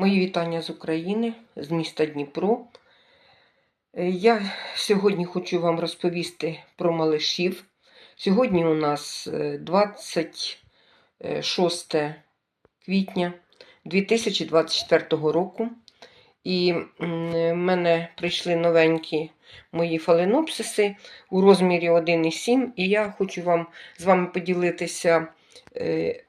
Мої вітання з України, з міста Дніпро. Е, Я сьогодні хочу вам розповісти про малишів. Сьогодні у нас е, 26 квітня 2024 року. І в мене прийшли новенькі мої фаленопсиси у розмірі 1,7. І я хочу вам з вами поділитися, е,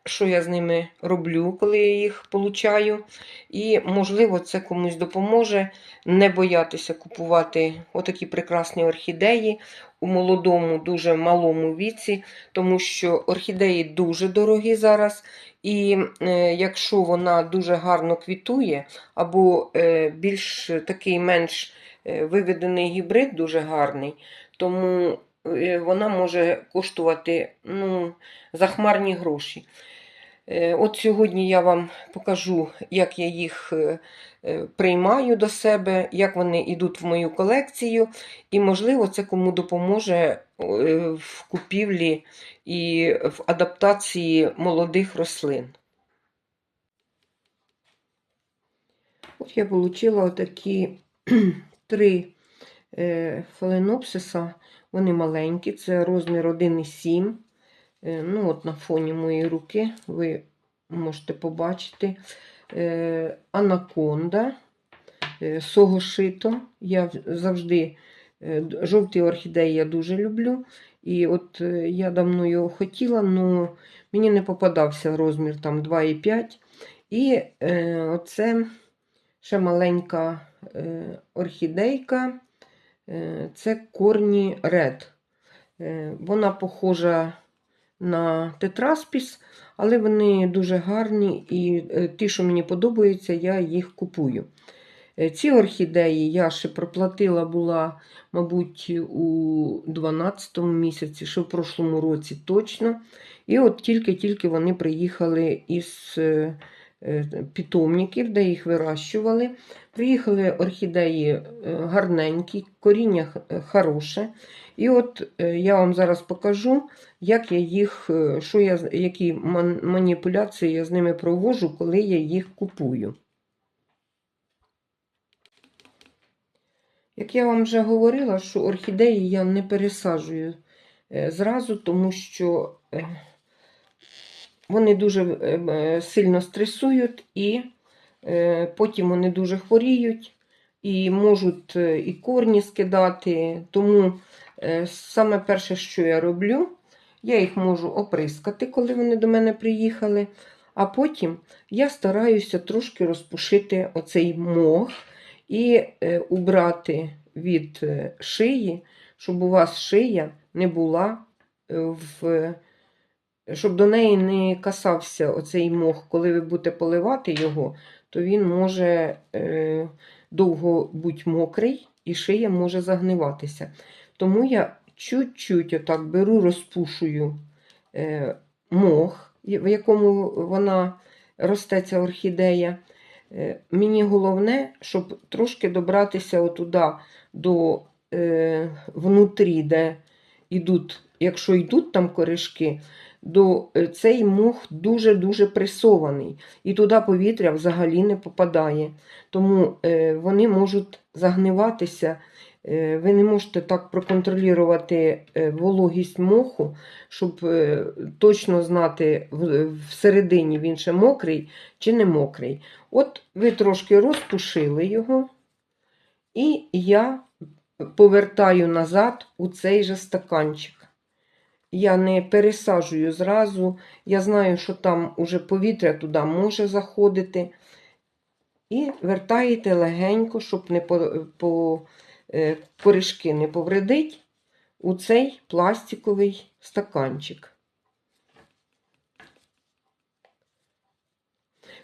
що я з ними роблю, коли я їх получаю. І, можливо, це комусь допоможе не боятися купувати отакі прекрасні орхідеї у молодому, дуже малому віці, тому що орхідеї дуже дорогі зараз. І е, якщо вона дуже гарно квітує, або е, більш такий менш е, виведений гібрид, дуже гарний, тому е, вона може коштувати ну, захмарні гроші. Е, От сьогодні я вам покажу, як я їх е, е, приймаю до себе, як вони йдуть в мою колекцію, і, можливо, це кому допоможе е, в купівлі і в адаптації молодих рослин. От я отримала отакі три е, фаленопсиса. Вони маленькі, це розмір 1,7. Е, Ну, от на фоні моєї руки ви можете побачити е, анаконда, е, согошито. Я завжди жовті орхідеї я дуже люблю. І от я давно його хотіла, але мені не попадався розмір там 2,5. І оце ще маленька орхідейка. Е, це корні ред. Е, вона похожа на тетраспіс, але вони дуже гарні і е, ті, що мені подобаються, я їх купую. Ці орхідеї я ще проплатила була, мабуть, у 12 місяці, ще в прошлому році точно. І от тільки-тільки вони приїхали із питомників, де їх вирощували. Приїхали орхідеї е, гарненькі, коріння хороше. І от е, я вам зараз покажу, як я їх, е, що я, які маніпуляції я з ними проводжу, коли я їх купую. Як я вам вже говорила, що орхідеї я не пересаджую е, зразу, тому що е, вони дуже е, е, сильно стресують і е, потім вони дуже хворіють і можуть і корні скидати. Тому саме перше, що я роблю, я їх можу оприскати, коли вони до мене приїхали. А потім я стараюся трошки розпушити оцей мох і убрати від шиї, щоб у вас шия не була в. Щоб до неї не касався оцей мох, коли ви будете поливати його, то він може е, довго бути мокрий і шия може загниватися. Тому я чуть-чуть отак беру, розпушую е, мох, в якому вона росте ця орхідея. Е, Мені головне, щоб трошки добратися отуда до е, внутрі, де йдуть, якщо йдуть там коришки, до е, цей мох дуже-дуже пресований, і туди повітря взагалі не попадає. Тому е, вони можуть загниватися. Е, ви не можете так проконтролювати вологість моху, щоб точно знати всередині він ще мокрий чи не мокрий. От ви трошки розпушили його, і я повертаю назад у цей же стаканчик. Я не пересаджую зразу. Я знаю, що там уже повітря туди може заходити. І вертаєте легенько, щоб не по, по е, коришки не повредить у цей пластиковий стаканчик.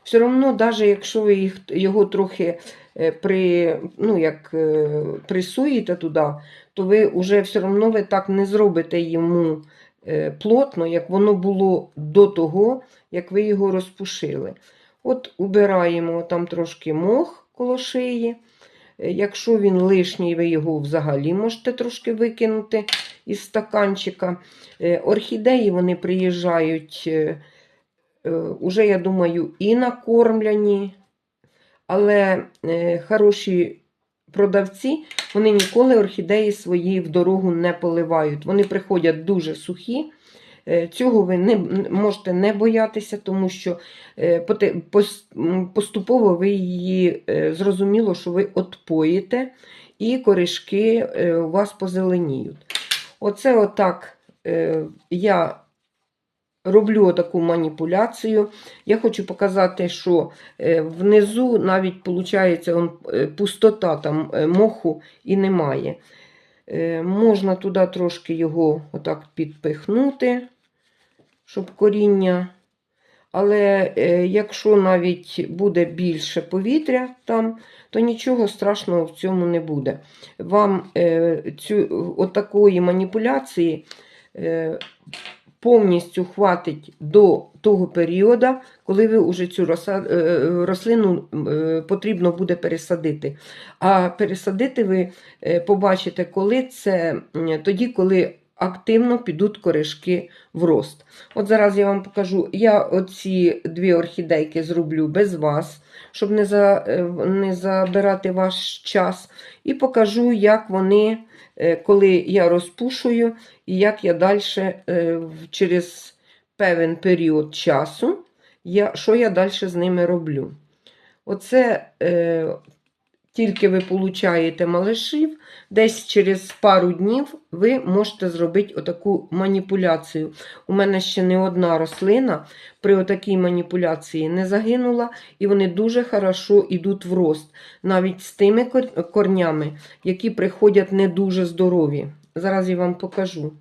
Все одно, навіть якщо їх, його трохи е, при, ну, як, е, присуєте туди, то ви вже все одно ви так не зробите йому е, плотно, як воно було до того, як ви його розпушили. От убираємо там трошки мох коло шиї. Якщо він лишній, ви його взагалі можете трошки викинути із стаканчика. Орхідеї вони приїжджають, уже, я думаю, і накормлені, Але е, хороші продавці, вони ніколи орхідеї свої в дорогу не поливають. Вони приходять дуже сухі. Е, Цього ви не можете не боятися, тому що е, поступово ви її е, зрозуміло, що ви отпоїте, і коришки е, у вас позеленіють. Оце отак е, я роблю таку маніпуляцію. Я хочу показати, що е, внизу навіть виходить пустота, там е, моху і немає. Е, Можна туди трошки його отак підпихнути, щоб коріння. Але е, якщо навіть буде більше повітря там, то нічого страшного в цьому не буде. Вам е, цю, отакої маніпуляції е, повністю хватить до того періоду, коли ви вже цю е, рослину е, потрібно буде пересадити. А пересадити ви е, побачите, коли це тоді, коли активно підуть коришки в рост. От зараз я вам покажу, я оці дві орхідейки зроблю без вас, щоб не, за, е, не забирати ваш час. І покажу, як вони, е, коли я розпушую, і як я далі через певен період часу, я, що я далі з ними роблю. Оце е, тільки ви получаєте малишів, десь через пару днів ви можете зробити отаку маніпуляцію. У мене ще не одна рослина при отакій маніпуляції не загинула, і вони дуже хорошо йдуть в рост, навіть з тими корнями, які приходять не дуже здорові. Зараз я вам покажу.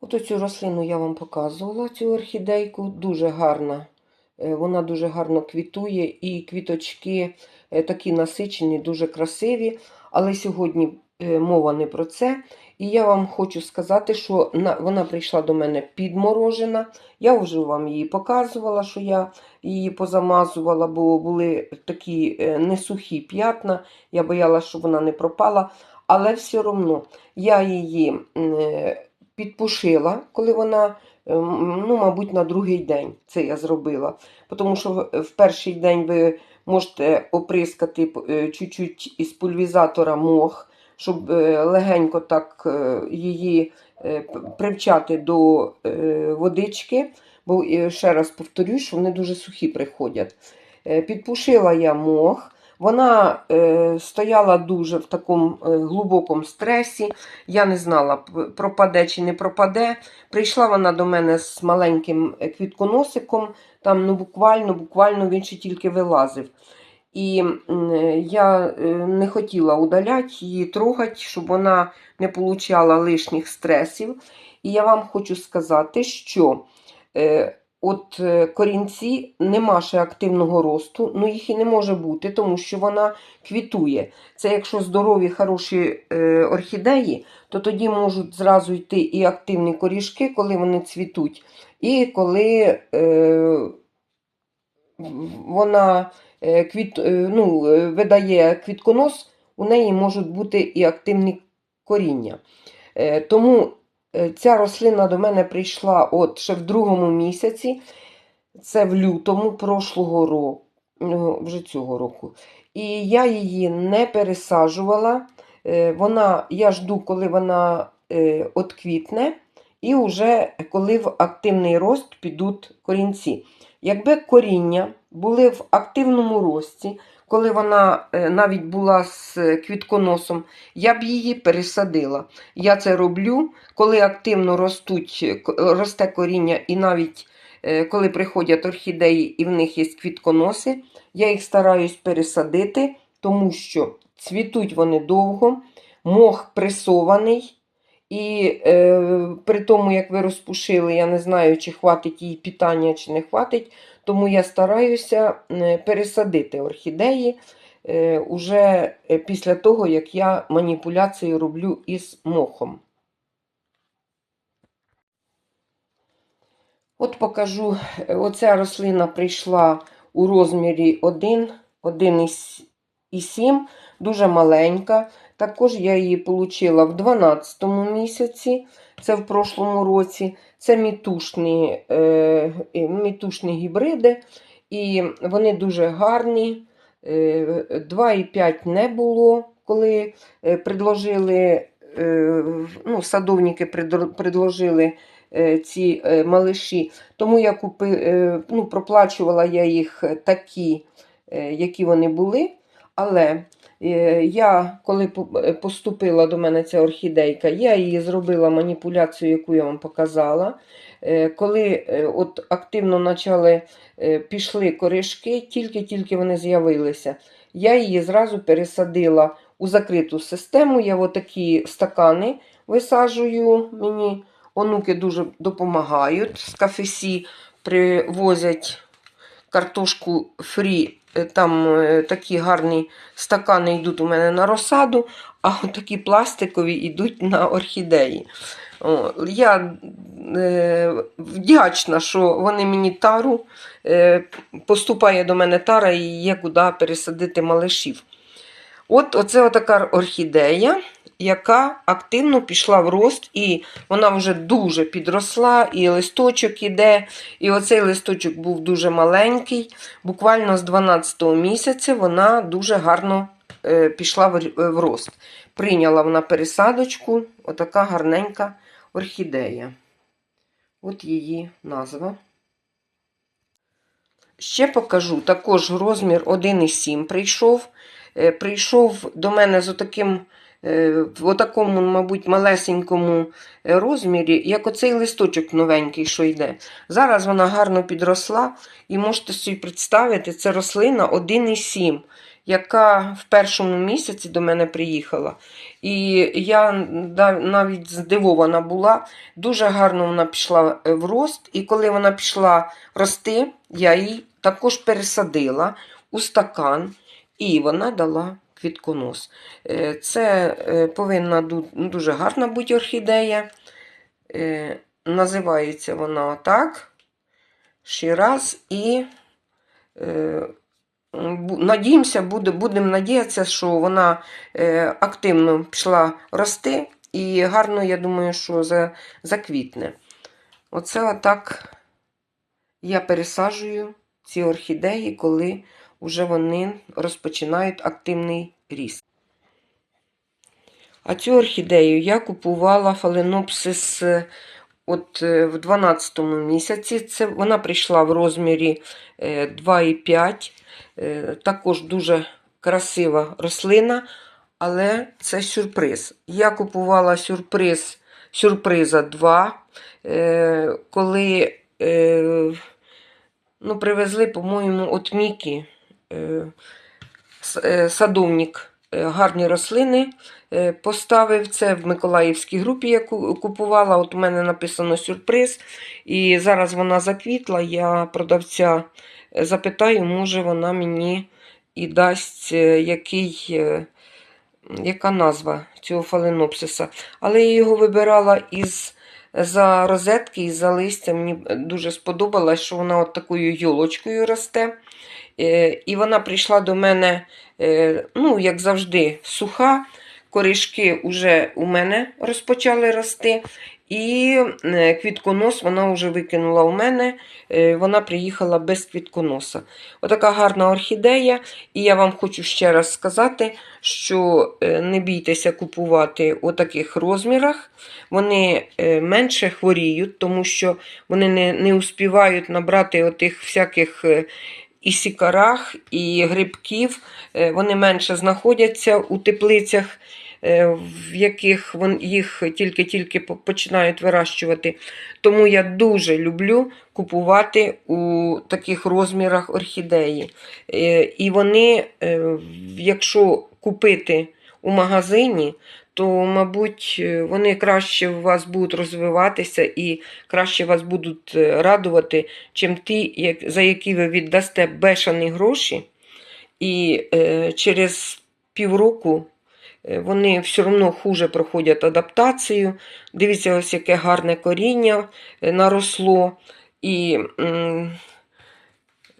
Ото цю рослину я вам показувала, цю орхідейку, дуже гарна. Е, Вона дуже гарно квітує, і квіточки е, такі насичені, дуже красиві. Але сьогодні е, мова не про це. І я вам хочу сказати, що вона прийшла до мене підморожена. Я вже вам її показувала, що я її позамазувала, бо були такі несухі п'ятна. Я боялася, щоб вона не пропала. Але все одно я її підпушила, коли вона, ну, мабуть, на другий день це я зробила. Тому що в- перший день ви можете оприскати е, чуть-чуть із пульвізатора мох, щоб е, легенько так е, її привчати до водички. Бо ще раз повторюю, що вони дуже сухі приходять. Підпушила я мох. Вона е, стояла дуже в такому е, глибокому стресі. Я не знала, пропаде чи не пропаде. Прийшла вона до мене з маленьким е, квітконосиком, там ну, буквально, буквально він ще тільки вилазив. І е, я е, не хотіла удаляти її, трогати, щоб вона не получала лишніх стресів. І я вам хочу сказати, що от е, корінці нема ще активного росту, ну їх і не може бути, тому що вона квітує. Це якщо здорові, хороші е, орхідеї, то тоді можуть зразу йти і активні корішки, коли вони цвітуть, і коли е, вона квіт, ну, видає квітконос, у неї можуть бути і активні коріння. Тому ця рослина до мене прийшла от ще в другому місяці, це в лютому прошлого року, ну, вже цього року. І я її не пересаджувала. Е, Вона, я жду, коли вона е, отквітне, і вже коли в активний рост підуть корінці. Якби коріння були в активному рості, коли вона е, навіть була з квітконосом, я б її пересадила. Я це роблю, коли активно ростуть, е, росте коріння, і навіть е, коли приходять орхідеї і в них є квітконоси, я їх стараюсь пересадити, тому що цвітуть вони довго, мох пресований. І е, при тому, як ви розпушили, я не знаю, чи хватить їй питання, чи не хватить, тому я стараюся е, пересадити орхідеї е, уже е, після того, як я маніпуляцію роблю із мохом. От покажу, оця рослина прийшла у розмірі 1, 1,7, дуже маленька. Також я її отримала в 12 місяці, це в прошлому році. Це мітушні, е, мітушні гібриди, і вони дуже гарні. Е, 2,5 не було, коли е, предложили, е, ну, садовники предложили е, ці е, малиші. Тому я купи, е, ну, проплачувала я їх такі, е, які вони були. Але е, я, коли е, поступила до мене ця орхідейка, я її зробила маніпуляцію, яку я вам показала. Е, Коли е, от активно почали, е, пішли коришки, тільки-тільки вони з'явилися, я її зразу пересадила у закриту систему. Я отакі стакани висаджую. Мені онуки дуже допомагають. З кафесі привозять картошку фрі. Е, Там е, такі гарні стакани йдуть у мене на розсаду, а такі пластикові йдуть на орхідеї. О, я е, вдячна, що вони мені тару, е, поступає до мене тара і є куди пересадити малишів. От оце така орхідея, яка активно пішла в рост, і вона вже дуже підросла, і листочок іде. І оцей листочок був дуже маленький. Буквально з 12 місяця вона дуже гарно е, пішла в, р- в рост. Прийняла вона пересадочку, отака гарненька орхідея. От її назва. Ще покажу також розмір 1,7 прийшов. Е, Прийшов до мене з отаким, е, в отакому, мабуть, малесенькому е, розмірі, як оцей листочок новенький, що йде. Зараз вона гарно підросла, і можете собі представити, це рослина 1,7, яка в першому місяці до мене приїхала. І я навіть здивована була. Дуже гарно вона пішла е, в рост, і коли вона пішла рости, я її також пересадила у стакан, і вона дала квітконос. Е, Це е, повинна дуже гарна бути орхідея. Е, Називається вона так. Шіраз і надіємося, будемо надіятися, що вона активно пішла рости і гарно, я думаю, що заквітне. Оце отак я пересаджую ці орхідеї, коли вже вони розпочинають активний ріст. А цю орхідею я купувала фаленопсис е, от е, в 12 місяці. Це, вона прийшла в розмірі е, 2,5. Е, Також дуже красива рослина, але це сюрприз. Я купувала сюрприз сюрприза 2, е, коли ну, привезли, по-моєму, от Мікі садовник е, гарні рослини е, поставив. Це в Миколаївській групі я купувала. От у мене написано сюрприз. І зараз вона заквітла. Я продавця е, запитаю, може вона мені і дасть е, який. е, Яка назва цього фаленопсиса? Але я його вибирала із за розетки і за листя. Мені дуже сподобалось, що вона от такою йолочкою росте. Е, І вона прийшла до мене, е, ну, як завжди, суха. Корішки вже у мене розпочали рости. І е, квітконос вона вже викинула у мене. Вона приїхала без квітконоса. Отака гарна орхідея. І я вам хочу ще раз сказати, що не бійтеся купувати у таких розмірах. Вони менше хворіють, тому що вони не, не успівають набрати отих всяких і сікарах, і грибків. Е, Вони менше знаходяться у теплицях, е, в яких їх тільки-тільки починають вирощувати. Тому я дуже люблю купувати у таких розмірах орхідеї. Е, І вони, якщо купити у магазині, то, мабуть, е, вони краще у вас будуть розвиватися і краще вас будуть е, радувати, чим ті, за які ви віддасте бешені гроші, і е, через півроку вони все одно хуже проходять адаптацію. Дивіться, ось яке гарне коріння наросло. І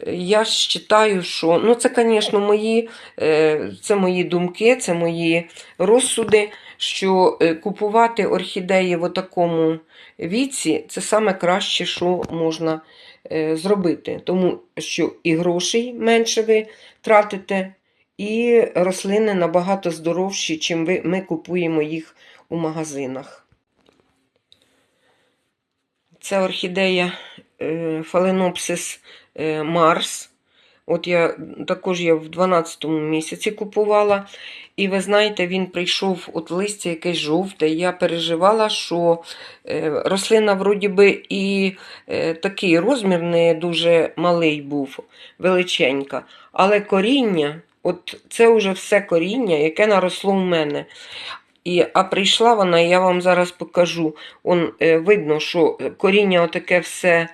я вважаю, що ну це, звісно, мої, е, це мої думки, це мої розсуди, що е, купувати орхідеї в такому віці це саме краще, що можна е, зробити. Тому що і грошей менше ви тратите, і рослини набагато здоровші, чим ви, ми купуємо їх у магазинах. Це орхідея е, Е, От я також я в 12 місяці купувала. І ви знаєте, він прийшов от листя якесь жовте. Я переживала, що е, рослина вроді би і е, такий розмір не дуже малий був, величенька. Але коріння, от це вже все коріння, яке наросло в мене. І, а прийшла вона, я вам зараз покажу. Он, видно, що коріння отаке все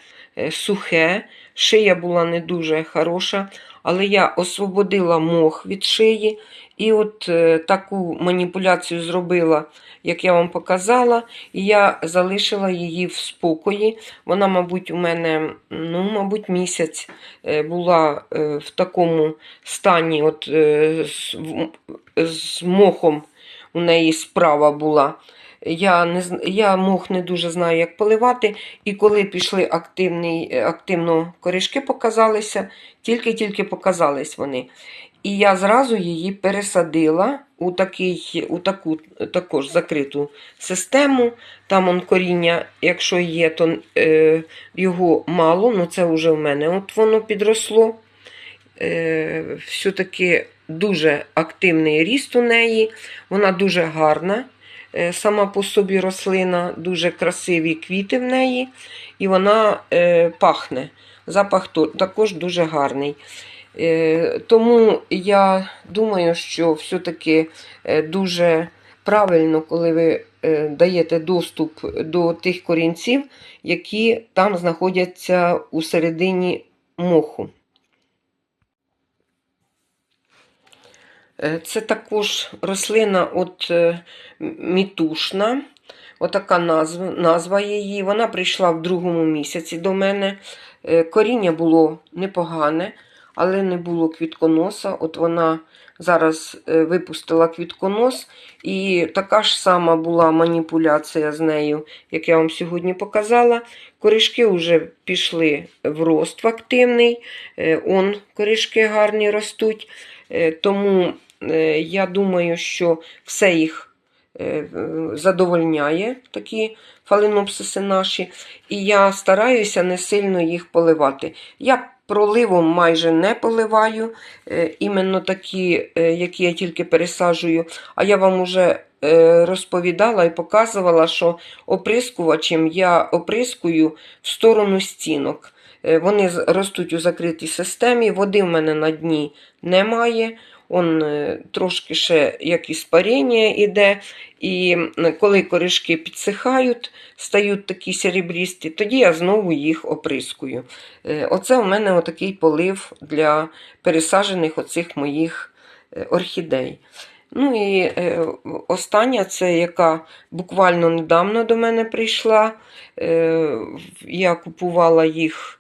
сухе, шия була не дуже хороша, але я освободила мох від шиї. І от е, таку маніпуляцію зробила, як я вам показала, і я залишила її в спокої. Вона, мабуть, у мене, ну, мабуть, місяць е, була е, в такому стані, от з, з мохом у неї справа була. Я, не, я мох не дуже знаю, як поливати. І коли пішли активний, е, активно корішки показалися, тільки-тільки показались вони. І я зразу її пересадила у, такий, у таку також закриту систему. Там он коріння, якщо є, то е, його мало, ну це вже в мене от воно підросло. Е, все-таки дуже активний ріст у неї, вона дуже гарна. Е, Сама по собі рослина, дуже красиві квіти в неї, і вона е, пахне. Запах також дуже гарний. Е, Тому я думаю, що все-таки дуже правильно, коли ви даєте доступ до тих корінців, які там знаходяться у середині моху. Це також рослина от е, мітушна. Отака назва, назва її. Вона прийшла в другому місяці до мене. Е, Коріння було непогане, але не було квітконоса. От вона зараз е, випустила квітконос, і така ж сама була маніпуляція з нею, як я вам сьогодні показала. Корішки вже пішли в рост в активний. Е, Он корішки гарні ростуть. Е, Тому е, я думаю, що все їх е, е, задовольняє, такі фаленопсиси наші. І я стараюся не сильно їх поливати. Я проливом майже не поливаю, е, іменно такі, е, які я тільки пересаджую. А я вам уже е, розповідала і показувала, що оприскувачем я оприскую в сторону стінок. Е, Вони ростуть у закритій системі, води в мене на дні немає. Он е, трошки ще як іспарення іде. І коли корішки підсихають, стають такі серебрісті, тоді я знову їх оприскую. Е, Оце у мене отакий полив для пересаджених оцих моїх е, орхідей. Ну і остання, це яка буквально недавно до мене прийшла. Я купувала їх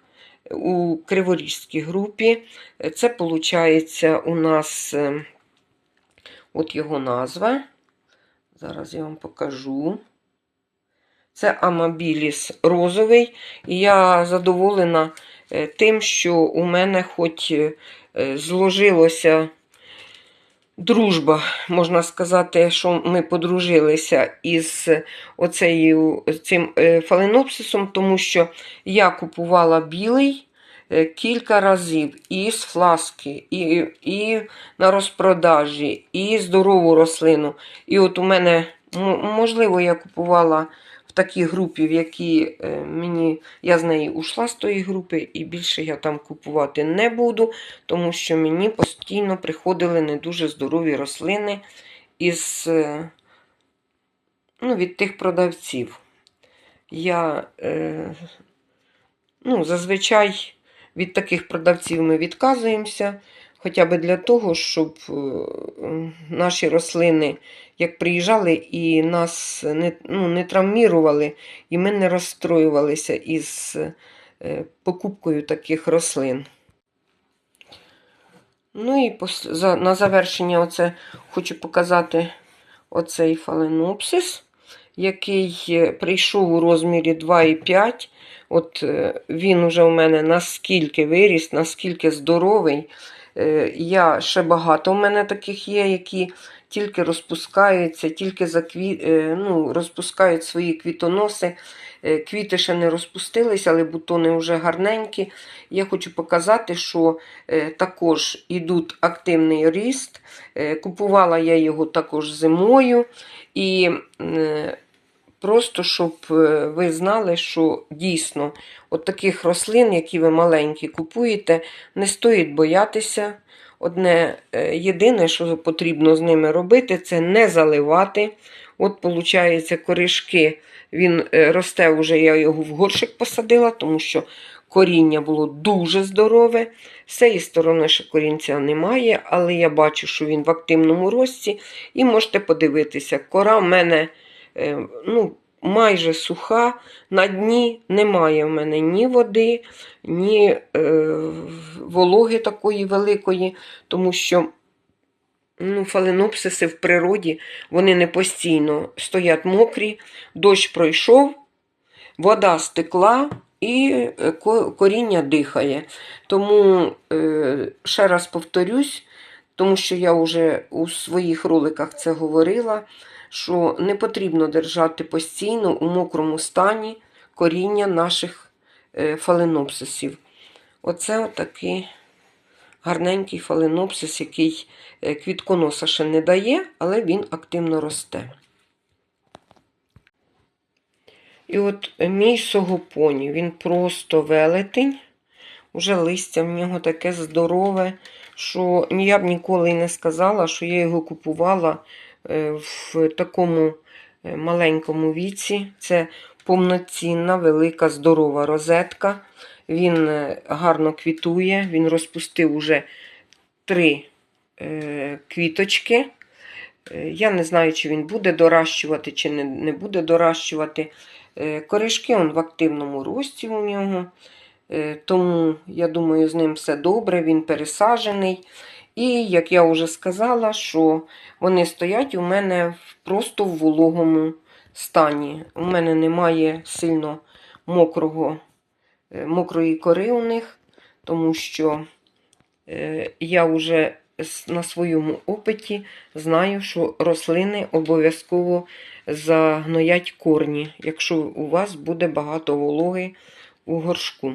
у Криворізькій групі. Це виходить у нас е, от його назва. Зараз я вам покажу. Це Амабіліс розовий. І я задоволена е, тим, що у мене хоч е, зложилося дружба, можна сказати, що ми подружилися із оцею, цим е, фаленопсисом, тому що я купувала білий е, кілька разів і з фласки, і, і на розпродажі, і здорову рослину. І от у мене, можливо, я купувала такій групі, в якій е, мені, я з неї ушла з тої групи, і більше я там купувати не буду, тому що мені постійно приходили не дуже здорові рослини із, е, ну, від тих продавців. Я е, ну, зазвичай від таких продавців ми відказуємося, хоча б для того, щоб е, наші рослини, як приїжджали, і нас не, ну, не травмірували, і ми не розстроювалися із е, покупкою таких рослин. Ну і на завершення оце хочу показати оцей фаленопсис, який е, прийшов у розмірі 2,5. От він уже у мене наскільки виріс, наскільки здоровий. Е, Я ще багато у мене таких є, які тільки розпускаються, тільки закві... е, ну, розпускають свої квітоноси. Е, Квіти ще не розпустились, але бутони вже гарненькі. Я хочу показати, що також ідуть активний ріст. Купувала я його також зимою. І просто щоб е, ви знали, що дійсно от таких рослин, які ви маленькі купуєте, не стоїть боятися. Одне е, єдине, що потрібно з ними робити, це не заливати. От, виходить, коришки, він е, росте вже, я його в горшик посадила, тому що коріння було дуже здорове. З цієї сторони ще корінця немає, але я бачу, що він в активному рості. І можете подивитися, кора в мене ну, майже суха, на дні немає в мене ні води, ні е, вологи такої великої, тому що ну, фаленопсиси в природі вони не постійно стоять мокрі, дощ пройшов, вода стекла і е, коріння дихає. Тому, е, ще раз повторюсь, тому що я вже у своїх роликах це говорила, що не потрібно держати постійно у мокрому стані коріння наших е, фаленопсисів. Оце отакий гарненький фаленопсис, який е, квітконоса ще не дає, але він активно росте. І от мій согопоні, він просто велетень. Уже листя в нього таке здорове, що я б ніколи й не сказала, що я його купувала в такому е, маленькому віці. Це повноцінна, велика, здорова розетка. Він е, гарно квітує, він розпустив уже три е, квіточки. Е, Я не знаю, чи він буде доращувати, чи не, буде доращувати. Е, Коришки он в активному рості у нього. Е, Тому, я думаю, з ним все добре, він пересаджений. І, як я вже сказала, що вони стоять у мене просто в вологому стані. У мене немає сильно мокрого, е, мокрої кори у них, тому що е, я вже на своєму опиті знаю, що рослини обов'язково загноять корні, якщо у вас буде багато вологи у горшку.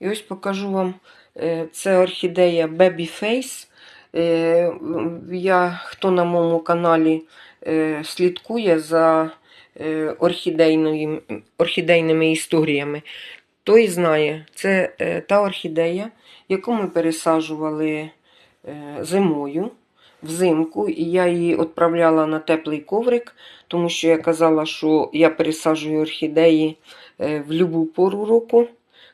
І ось покажу вам, е, це орхідея Babyface. Е, Я, хто на моєму каналі е, слідкує за орхідейними історіями, той знає, це та орхідея, яку ми пересаджували зимою, взимку, і я її відправляла на теплий коврик, тому що я казала, що я пересаджую орхідеї в будь-яку пору року.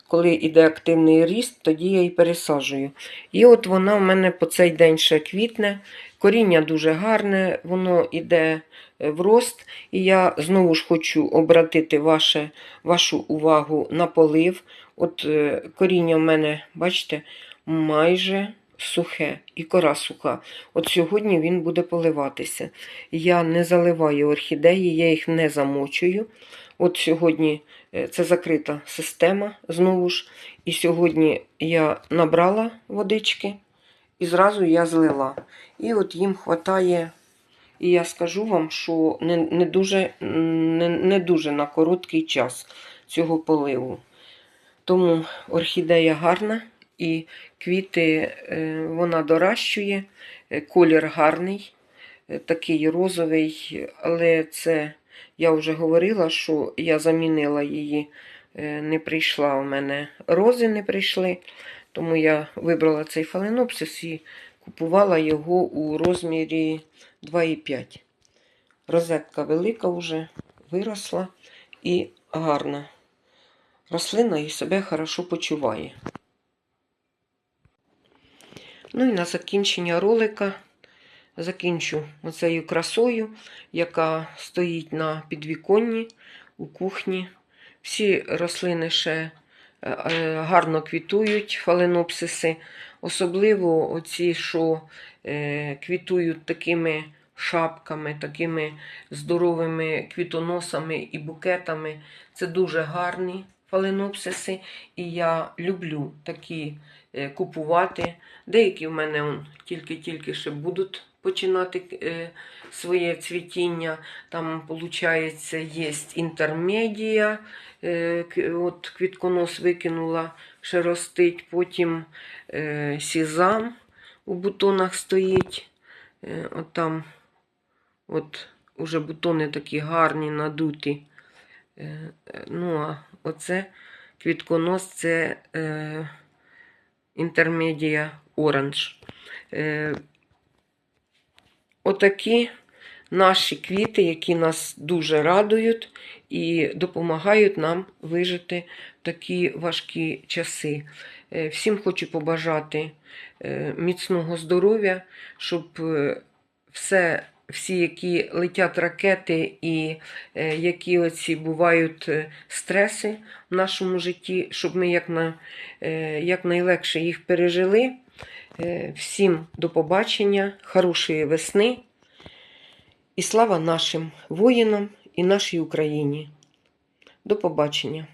Коли йде активний ріст, тоді я її пересаджую. І от вона в мене по цей день ще квітне. Коріння дуже гарне, воно йде е, в рост. І я знову ж хочу обратити ваше, вашу увагу на полив. От е, коріння в мене, бачите, майже сухе і кора суха. От сьогодні він буде поливатися. Я не заливаю орхідеї, я їх не замочую. От сьогодні це закрита система знову ж. І сьогодні я набрала водички і зразу я злила. І от їм вистачає, і я скажу вам, що не, не, дуже, не, не дуже на короткий час цього поливу. Тому орхідея гарна і квіти е, вона доращує, е, колір гарний, е, такий розовий, але це я вже говорила, що я замінила її, е, не прийшла у мене рози, не прийшли, тому я вибрала цей фаленопсис і купувала його у розмірі 2,5. Розетка велика вже виросла і гарна. Рослина і себе хорошо почуває. Ну і на закінчення ролика закінчу оцею красою, яка стоїть на підвіконні у кухні. Всі рослини ще е, гарно квітують, фаленопсиси. Особливо оці, що е, квітують такими шапками, такими здоровими квітоносами і букетами. Це дуже гарні фаленопсиси. І я люблю такі е, купувати. Деякі в мене тільки-тільки ще будуть починати е, своє цвітіння. Там, виходить, є інтермедія. Е, от квітконос викинула, ще ростить. Потім е, сізам у бутонах стоїть. От там от уже бутони такі гарні, надуті. Ну, а оце квітконос це інтермедія оранж. Отакі наші квіти, які нас дуже радують і допомагають нам вижити в такі важкі часи. Е, Всім хочу побажати е, міцного здоров'я, щоб е, все, всі, які летять ракети і які оці бувають стреси в нашому житті, щоб ми якна, е, якнайлегше їх пережили. Е, Всім до побачення, хорошої весни і слава нашим воїнам і нашій Україні. До побачення.